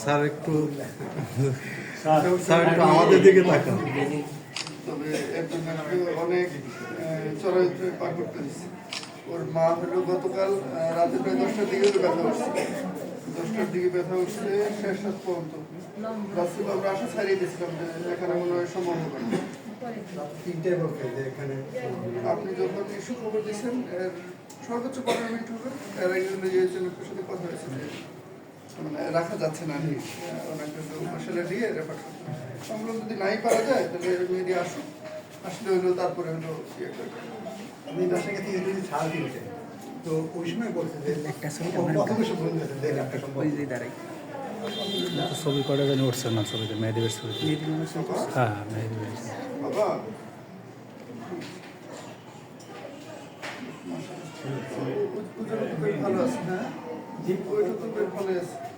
Sir একটু sir একটু আমাদের দিকে তাকান। তবে এর জন্য আমাকে অনেক চড়াইতে পার করতে ওর মা হলো গতকাল রাতে প্রায় দশটার দিকে ব্যথা উঠছে দশটার দিকে ব্যথা উঠছে শেষ রাত পর্যন্ত। রাত্রে আমরা আশা ছাড়িয়ে দিয়েছিলাম যে এখানে মনে হয় সম্ভব হবে না। এখানে আপনি যখন ইস্যু খবর দিয়েছেন সর্বোচ্চ পনেরো মিনিট হবে এর আগে সাথে কথা হয়েছে মানে রাখা যাচ্ছে না ওনাকে আসলে দিয়ে রেফার করতে আমরা যদি নাই পারা যায় তাহলে মিডিয়া আসুক আসলে হইল তারপরে হলো ইয়ে আমি যদি ছাড় দিয়েছে তো ওই সময় বলছে যে একটা ছবি কত বেশি ভুল গেছে দেড় লাখ টাকা ছবি কটা জানি উঠছে না ছবিতে মেহেদিবের ছবি হ্যাঁ মেহেদিবের বাবা ভালো আছে হ্যাঁ ওইটা তো বেশ ভালো আছে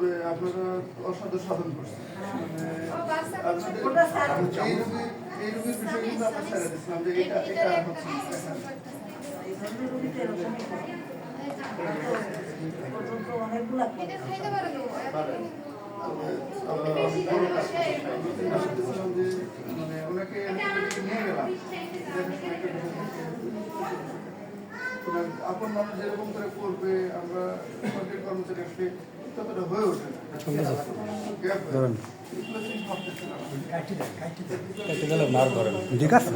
তবে আপনারা অসাধ্য সাধন করছেন। মানে স্যার এই রোগী এই রোগীর বিষয়ে কিন্তু আমরা ছেড়ে দিচ্ছিলাম যে এটা এটা হচ্ছে এটা আপন মানুষ যেরকম করে করবে আমরা সরকারি কর্মচারী আসলে ততটা হয়ে ওঠে না। ঠিক আছে।